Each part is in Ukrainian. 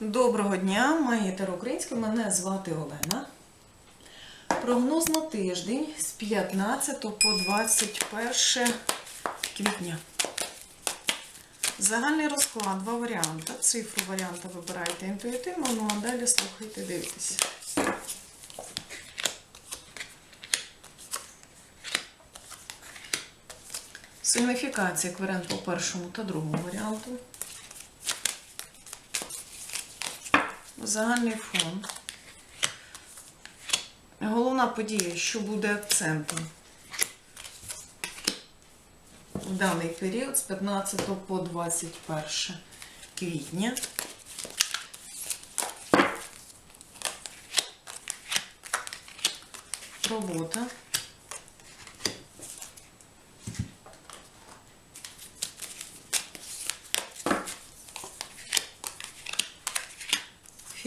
Доброго дня, магітер українська, мене звати Олена. Прогноз на тиждень з 15 по 21 квітня. Загальний розклад, два варіанти. Цифру варіанта вибирайте інтуїтивно, ну а далі слухайте, дивіться. Сигніфікація кваріант по першому та другому варіанту. Загальний фон. Головна подія, що буде акцентом в даний період з 15 по 21 квітня. Робота.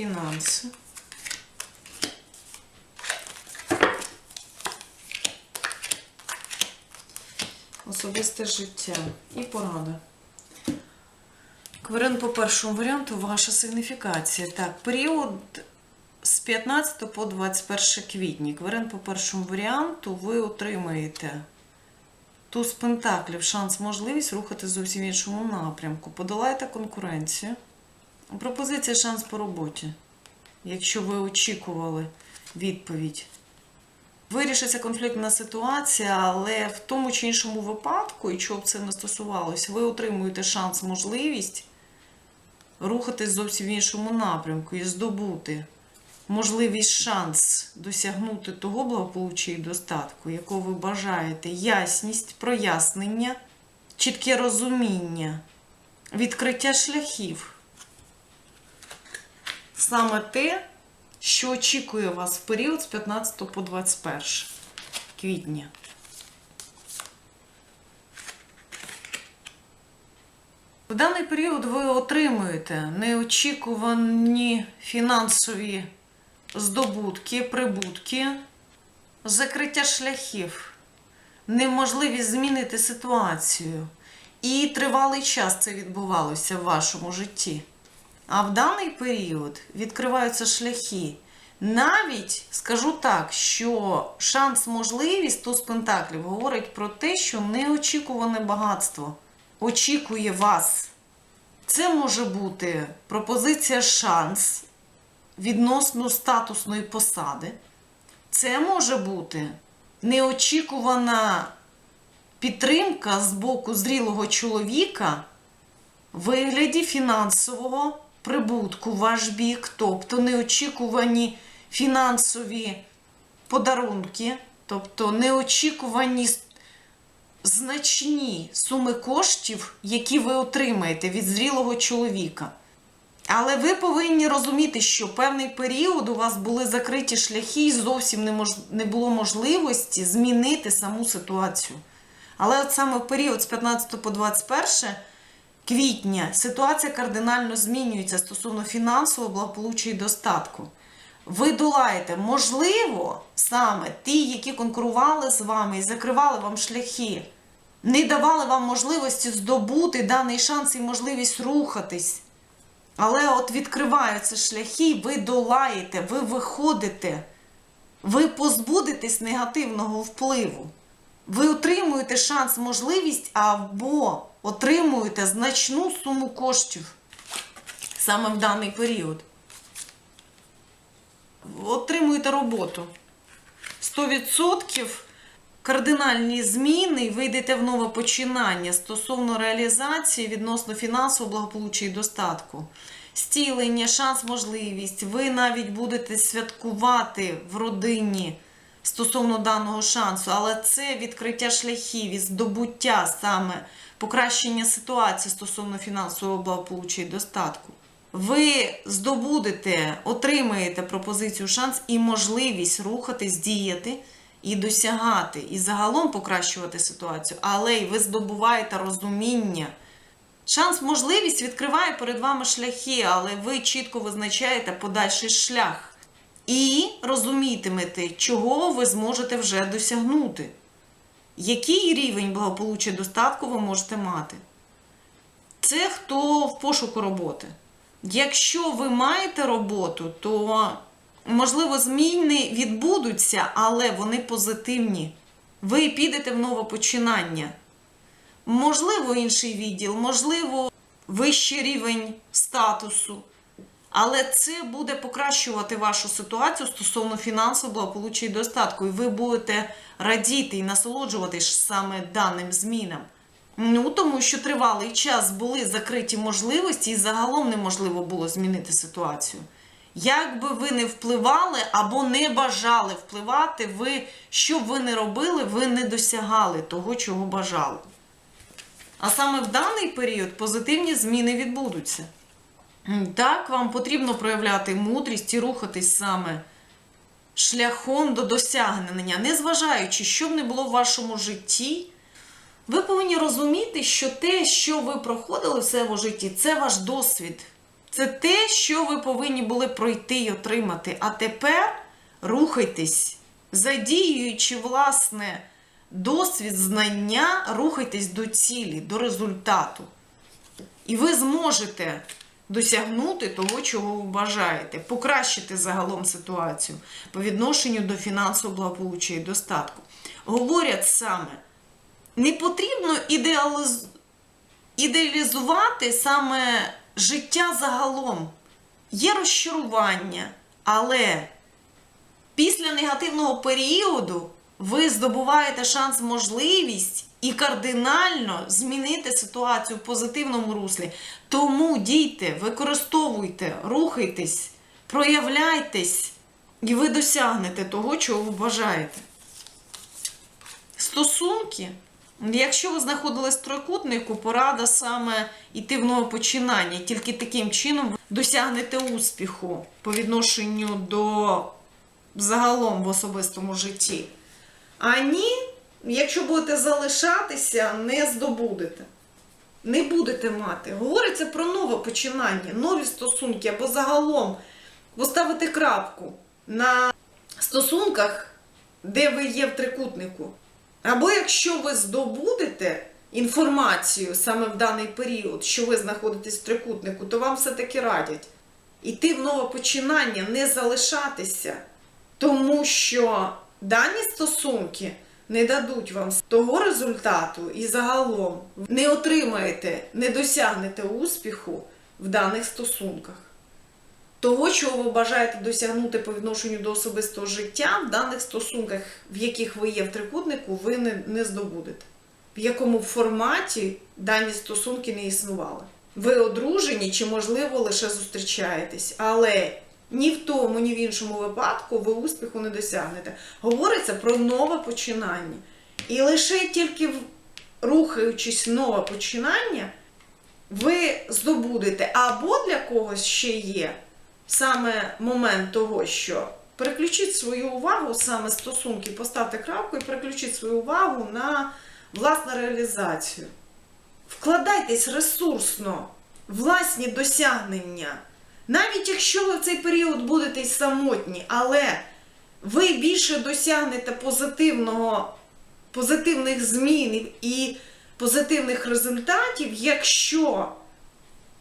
Фінанси. Особисте життя і порада. Кварен по першому варіанту ваша сигніфікація. Так, період з 15 по 21 квітня. Кварен по першому варіанту ви отримаєте туз пентаклів, шанс, можливість рухати зовсім іншому напрямку. Подолайте конкуренцію. Пропозиція шанс по роботі. Якщо ви очікували відповідь. Вирішиться конфліктна ситуація, але в тому чи іншому випадку, і чого б це не стосувалося, ви отримуєте шанс, можливість рухатись зовсім в іншому напрямку і здобути можливість шанс досягнути того благополуччя і достатку, якого ви бажаєте, ясність, прояснення, чітке розуміння, відкриття шляхів. Саме те, що очікує вас в період з 15 по 21 квітня. В даний період ви отримуєте неочікувані фінансові здобутки, прибутки, закриття шляхів, неможливість змінити ситуацію. І тривалий час це відбувалося в вашому житті. А в даний період відкриваються шляхи. Навіть скажу так, що шанс, можливість туз пентаклів говорить про те, що неочікуване багатство очікує вас. Це може бути пропозиція шанс відносно статусної посади. Це може бути неочікувана підтримка з боку зрілого чоловіка в вигляді фінансового прибутку ваш бік, тобто неочікувані фінансові подарунки, тобто неочікувані значні суми коштів, які ви отримаєте від зрілого чоловіка. Але ви повинні розуміти, що певний період у вас були закриті шляхи і зовсім не, мож... не було можливості змінити саму ситуацію. Але от саме в період з 15 по 21 квітня ситуація кардинально змінюється стосовно фінансового благополуччя і достатку. Ви долаєте, можливо, саме ті, які конкурували з вами і закривали вам шляхи, не давали вам можливості здобути даний шанс і можливість рухатись. Але от відкриваються шляхи, ви долаєте, ви виходите, ви позбудетесь негативного впливу. Ви отримуєте шанс, можливість або отримуєте значну суму коштів саме в даний період. Отримуєте роботу. 100% кардинальні зміни ви йдете в нове починання стосовно реалізації відносно фінансового благополуччя і достатку. Стілення, шанс, можливість. Ви навіть будете святкувати в родині стосовно даного шансу, але це відкриття шляхів і здобуття саме покращення ситуації стосовно фінансового благополуччя і достатку. Ви здобудете, отримаєте пропозицію шанс і можливість рухатись, діяти і досягати, і загалом покращувати ситуацію, але й ви здобуваєте розуміння. Шанс, можливість відкриває перед вами шляхи, але ви чітко визначаєте подальший шлях. І розумітимете, чого ви зможете вже досягнути. Який рівень благополуччя достатку ви можете мати? Це хто в пошуку роботи. Якщо ви маєте роботу, то можливо зміни відбудуться, але вони позитивні. Ви підете в нове починання. Можливо, інший відділ, можливо, вищий рівень статусу. Але це буде покращувати вашу ситуацію стосовно фінансового благополуччя і достатку. І ви будете радіти і насолоджуватись саме даним змінам. Ну, тому що тривалий час були закриті можливості, і загалом неможливо було змінити ситуацію. Як би ви не впливали або не бажали впливати, ви, що б ви не робили, ви не досягали того, чого бажали. А саме в даний період позитивні зміни відбудуться. Так, вам потрібно проявляти мудрість і рухатись саме шляхом до досягнення, незважаючи, що б не було в вашому житті. Ви повинні розуміти, що те, що ви проходили в своєму житті, це ваш досвід. Це те, що ви повинні були пройти і отримати. А тепер рухайтесь, задіюючи, власне, досвід, знання, рухайтесь до цілі, до результату. І ви зможете досягнути того, чого ви бажаєте, покращити загалом ситуацію по відношенню до фінансового благополуччя і достатку. Говорять саме, не потрібно ідеаліз... ідеалізувати саме життя загалом. Є розчарування, але після негативного періоду ви здобуваєте шанс, можливість і кардинально змінити ситуацію в позитивному руслі. Тому дійте, використовуйте, рухайтесь, проявляйтесь, і ви досягнете того, чого ви бажаєте. Стосунки. Якщо ви знаходились в трикутнику, порада саме йти в нове починання. Тільки таким чином ви досягнете успіху по відношенню до загалом в особистому житті. А ні, якщо будете залишатися, не здобудете. Не будете мати. Говориться про нове починання, нові стосунки або загалом поставити крапку на стосунках, де ви є в трикутнику. Або якщо ви здобудете інформацію саме в даний період, що ви знаходитесь в трикутнику, то вам все-таки радять іти в нове починання, не залишатися, тому що дані стосунки не дадуть вам того результату і загалом не отримаєте, не досягнете успіху в даних стосунках. Того, чого ви бажаєте досягнути по відношенню до особистого життя, в даних стосунках, в яких ви є в трикутнику, ви не, не здобудете. В якому форматі дані стосунки не існували. Ви одружені чи, можливо, лише зустрічаєтесь, але ні в тому, ні в іншому випадку ви успіху не досягнете. Говориться про нове починання. І лише тільки рухаючись нове починання, ви здобудете або для когось ще є саме момент того, що переключіть свою увагу, саме стосунки, поставте крапку і переключіть свою увагу на власну реалізацію. Вкладайтесь ресурсно, власні досягнення. Навіть якщо ви в цей період будете самотні, але ви більше досягнете позитивного, позитивних змін і позитивних результатів, якщо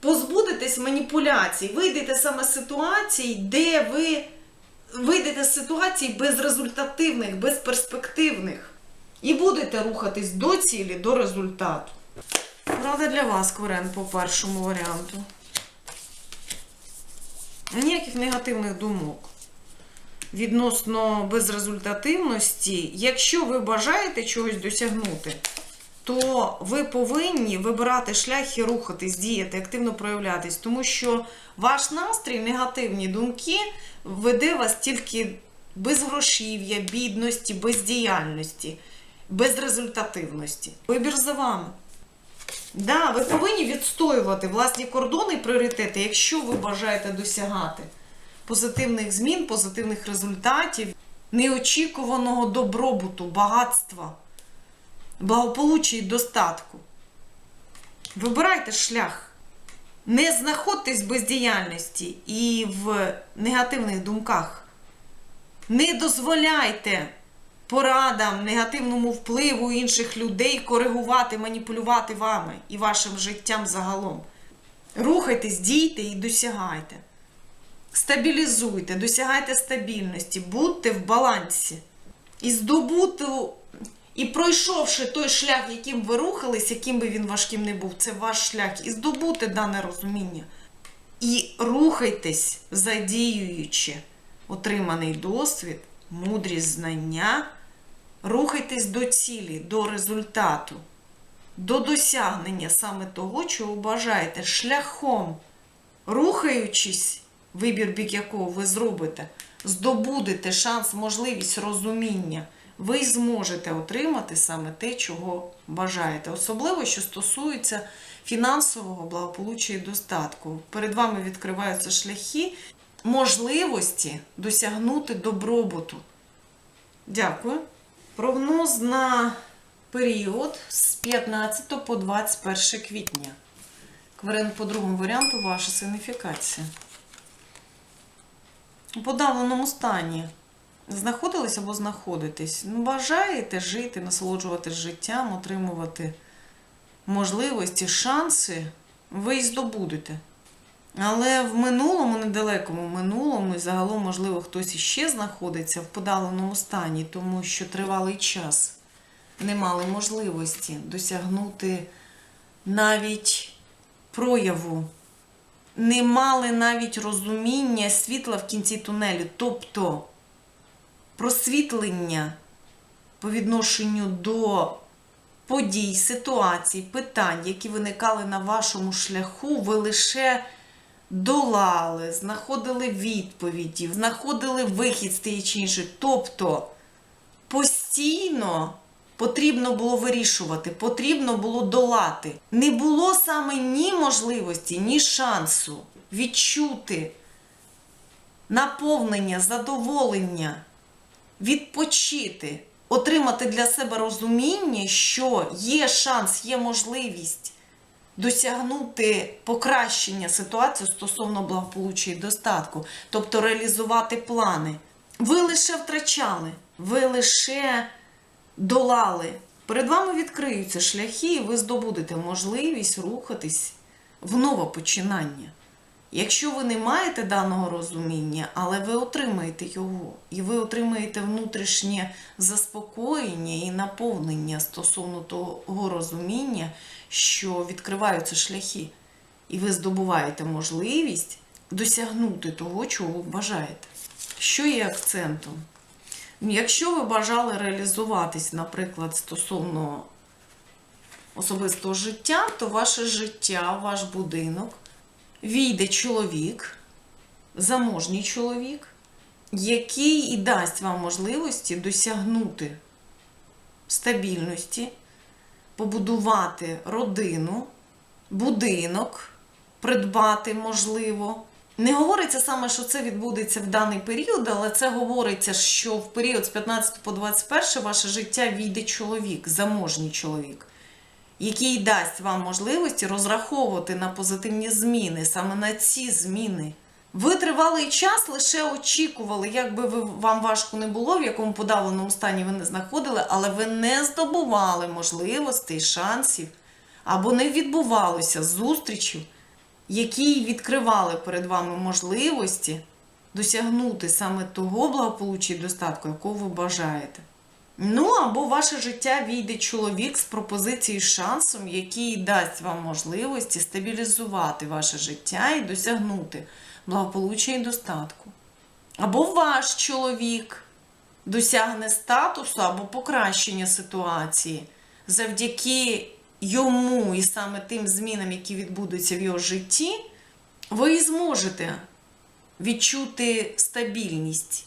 позбудетесь маніпуляцій, вийдете саме з ситуацій, де ви вийдете з ситуацій безрезультативних, безперспективних. І будете рухатись до цілі, до результату. Порада для вас, Кварен, по першому варіанту. Ніяких негативних думок. Відносно безрезультативності, якщо ви бажаєте чогось досягнути, то ви повинні вибирати шлях і рухатись, діяти, активно проявлятись, тому що ваш настрій, негативні думки веде вас тільки безгрошів'я, бідності, бездіяльності, безрезультативності. Вибір за вами. Да, ви повинні відстоювати власні кордони і пріоритети, якщо ви бажаєте досягати позитивних змін, позитивних результатів, неочікуваного добробуту, багатства, благополуччя і достатку. Вибирайте шлях. Не знаходьтесь в бездіяльності і в негативних думках. Не дозволяйте порадам, негативному впливу інших людей коригувати, маніпулювати вами і вашим життям загалом. Рухайтесь, дійте і досягайте. Стабілізуйте, досягайте стабільності, будьте в балансі. І здобуту, і пройшовши той шлях, яким ви рухались, яким би він важким не був, це ваш шлях, і здобути дане розуміння. І рухайтесь, задіюючи отриманий досвід, мудрість знання, рухайтесь до цілі, до результату, до досягнення саме того, чого бажаєте, шляхом, рухаючись, вибір бік якого ви зробите, здобудете шанс, можливість розуміння, ви зможете отримати саме те, чого бажаєте. Особливо, що стосується фінансового благополуччя і достатку. Перед вами відкриваються шляхи можливості досягнути добробуту. Дякую. Прогноз на період з 15 по 21 квітня. Кварен по другому варіанту ваша сигніфікація. У подавленому стані знаходились або знаходитесь. Ну, бажаєте жити, насолоджуватись життям, отримувати можливості, шанси, ви й здобудете. Але в минулому, недалекому минулому, і загалом, можливо, хтось іще знаходиться в подавленому стані, тому що тривалий час не мали можливості досягнути навіть прояву, не мали навіть розуміння світла в кінці тунелю, тобто просвітлення по відношенню до подій, ситуацій, питань, які виникали на вашому шляху, ви лише долали, знаходили відповіді, знаходили вихід з тієї чи іншої. Тобто постійно потрібно було вирішувати, потрібно було долати. Не було саме ні можливості, ні шансу відчути наповнення, задоволення, відпочити, отримати для себе розуміння, що є шанс, є можливість досягнути покращення ситуації стосовно благополуччя і достатку, тобто реалізувати плани. Ви лише втрачали, ви лише долали. Перед вами відкриються шляхи, і ви здобудете можливість рухатись в нове починання. Якщо ви не маєте даного розуміння, але ви отримаєте його, і ви отримаєте внутрішнє заспокоєння і наповнення стосовно того розуміння, що відкриваються шляхи, і ви здобуваєте можливість досягнути того, чого ви бажаєте. Що є акцентом? Якщо ви бажали реалізуватись, наприклад, стосовно особистого життя, то ваше життя, ваш будинок війде чоловік, заможній чоловік, який і дасть вам можливості досягнути стабільності, побудувати родину, будинок, придбати можливо. Не говориться саме, що це відбудеться в даний період, але це говориться, що в період з 15 по 21 ваше життя війде чоловік, заможній чоловік, який дасть вам можливості розраховувати на позитивні зміни, саме на ці зміни. Ви тривалий час лише очікували, як би ви, вам важко не було, в якому подавленому стані ви не знаходили, але ви не здобували можливостей, шансів, або не відбувалося зустрічів, які відкривали перед вами можливості досягнути саме того благополуччя і достатку, якого ви бажаєте. Ну, або ваше життя війде чоловік з пропозицією шансом, який дасть вам можливості стабілізувати ваше життя і досягнути благополуччя і достатку. Або ваш чоловік досягне статусу або покращення ситуації завдяки йому і саме тим змінам, які відбудуться в його житті, ви зможете відчути стабільність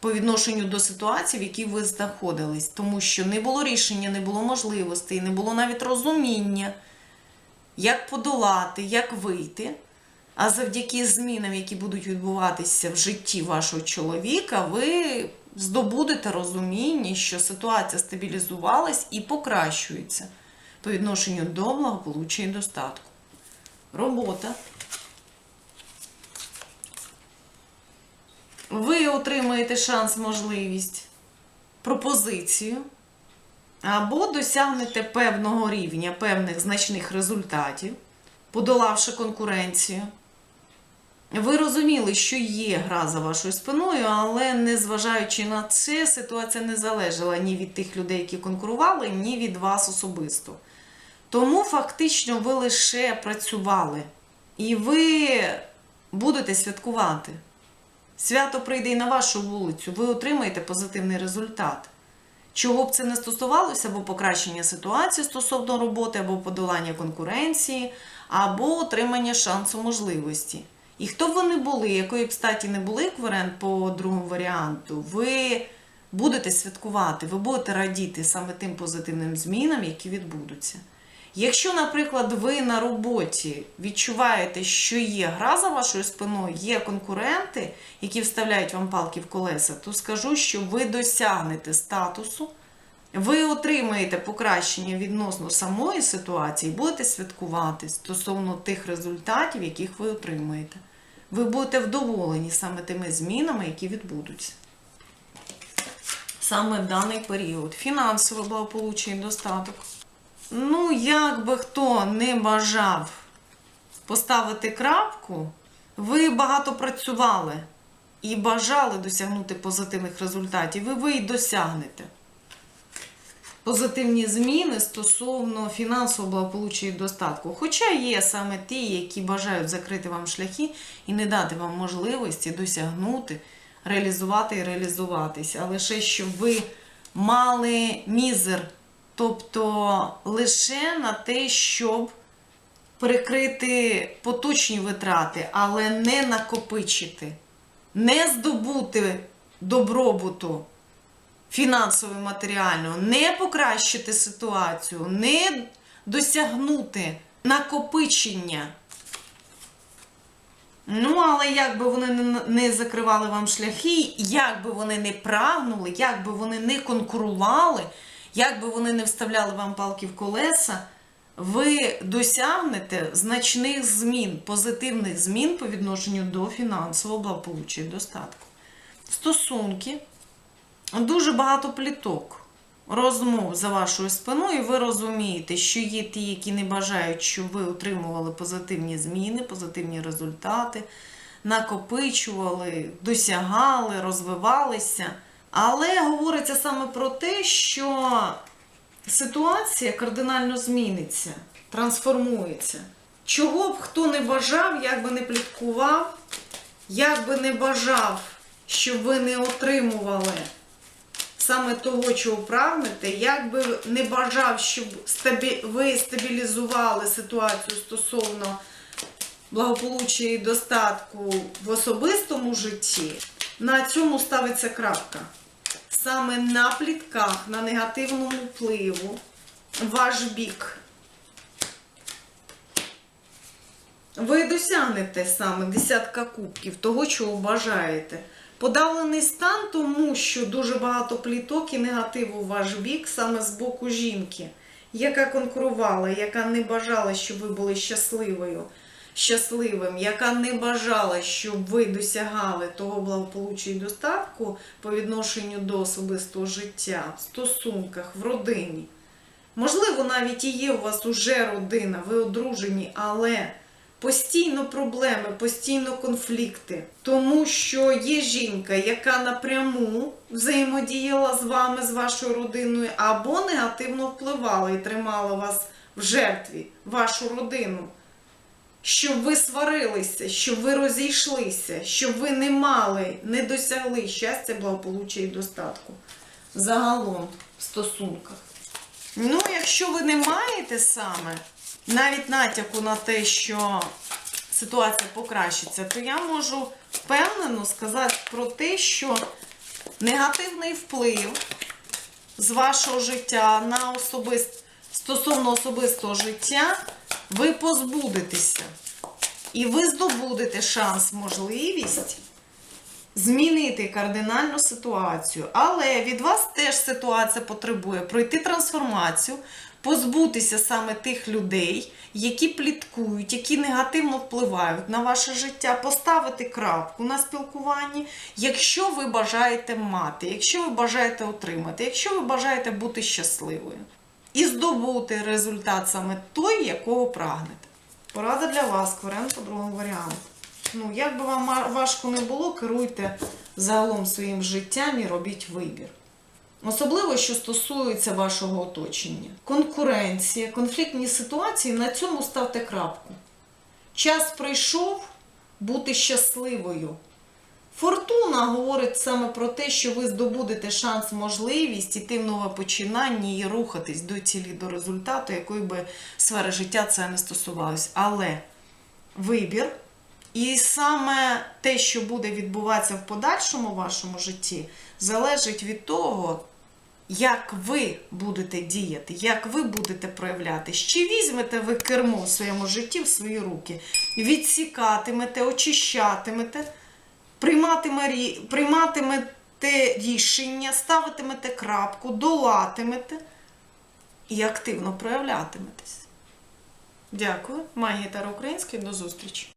по відношенню до ситуації, в якій ви знаходились, тому що не було рішення, не було можливостей, не було навіть розуміння, як подолати, як вийти. А завдяки змінам, які будуть відбуватися в житті вашого чоловіка, ви здобудете розуміння, що ситуація стабілізувалась і покращується по відношенню до благополуччя і достатку. Робота. Ви отримаєте шанс, можливість, пропозицію, або досягнете певного рівня, певних значних результатів подолавши конкуренцію. Ви розуміли, що є гра за вашою спиною, але незважаючи на це, ситуація не залежала ні від тих людей, які конкурували, ні від вас особисто. Тому фактично ви лише працювали. І ви будете святкувати. Свято прийде і на вашу вулицю, ви отримаєте позитивний результат. Чого б це не стосувалося, або покращення ситуації стосовно роботи, або подолання конкуренції, або отримання шансу можливості. І хто б вони були, якої б статі не були як варіант по другому варіанту, ви будете святкувати, ви будете радіти саме тим позитивним змінам, які відбудуться. Якщо, наприклад, ви на роботі відчуваєте, що є гра за вашою спиною, є конкуренти, які вставляють вам палки в колеса, то скажу, що ви досягнете статусу, ви отримаєте покращення відносно самої ситуації, будете святкувати стосовно тих результатів, яких ви отримаєте. Ви будете вдоволені саме тими змінами, які відбудуться. Саме в даний період. Фінансове благополуччя і достаток. Ну, як би хто не бажав поставити крапку, ви багато працювали і бажали досягнути позитивних результатів, і ви й досягнете. Позитивні зміни стосовно фінансового благополуччя і достатку. Хоча є саме ті, які бажають закрити вам шляхи і не дати вам можливості досягнути, реалізувати і реалізуватися. А лише щоб ви мали мізер Тобто лише на те, щоб перекрити поточні витрати, але не накопичити, не здобути добробуту фінансово і матеріального, не покращити ситуацію, не досягнути накопичення. Ну, але як би вони не закривали вам шляхи, як би вони не прагнули, як би вони не конкурували, як би вони не вставляли вам палки в колеса, ви досягнете значних змін, позитивних змін по відношенню до фінансового благополуччя і достатку. Стосунки, дуже багато пліток, розмов за вашою спиною, і ви розумієте, що є ті, які не бажають, щоб ви отримували позитивні зміни, позитивні результати, накопичували, досягали, розвивалися. Але говориться саме про те, що ситуація кардинально зміниться, трансформується. Чого б хто не бажав, як би не пліткував, як би не бажав, щоб ви не отримували саме того, чого прагнете, як би не бажав, щоб ви стабілізували ситуацію стосовно благополуччя і достатку в особистому житті, на цьому ставиться крапка. Саме на плітках, на негативному впливу, ваш бік. Ви досягнете саме десятка кубків того, чого бажаєте. Подавлений стан, тому що дуже багато пліток і негативу в ваш бік саме з боку жінки, яка конкурувала, яка не бажала, щоб ви були щасливою, щасливим, яка не бажала, щоб ви досягали того благополуччя і достатку по відношенню до особистого життя, в стосунках, в родині. Можливо, навіть і є у вас уже родина, ви одружені, але постійно проблеми, постійно конфлікти. Тому що є жінка, яка напряму взаємодіяла з вами, з вашою родиною, або негативно впливала і тримала вас в жертві, вашу родину. Щоб ви сварилися, щоб ви розійшлися, щоб ви не мали, не досягли щастя, благополуччя і достатку. Загалом в стосунках. Ну, якщо ви не маєте саме навіть натяку на те, що ситуація покращиться, то я можу впевнено сказати про те, що негативний вплив з вашого життя на особист... стосовно особистого життя ви позбудетеся. І ви здобудете шанс, можливість змінити кардинальну ситуацію. Але від вас теж ситуація потребує пройти трансформацію, позбутися саме тих людей, які пліткують, які негативно впливають на ваше життя, поставити крапку на спілкуванні, якщо ви бажаєте мати, якщо ви бажаєте отримати, якщо ви бажаєте бути щасливою. І здобути результат саме той, якого прагнете. Порада для вас, кварен по другому варіанту. Ну, як би вам важко не було, керуйте загалом своїм життям і робіть вибір. Особливо, що стосується вашого оточення. Конкуренція, конфліктні ситуації, на цьому ставте крапку. Час прийшов бути щасливою. Фортуна говорить саме про те, що ви здобудете шанс, можливість іти в нове починання і рухатись до цілі, до результату, якої би сфери життя це не стосувалось. Але вибір і саме те, що буде відбуватися в подальшому вашому житті, залежить від того, як ви будете діяти, як ви будете проявляти, чи візьмете ви кермо в своєму житті в свої руки, відсікатимете, очищатимете, прийматимете рішення, ставитимете крапку, долатимете і активно проявлятиметесь. Дякую. Магія Таро Український, До зустрічі!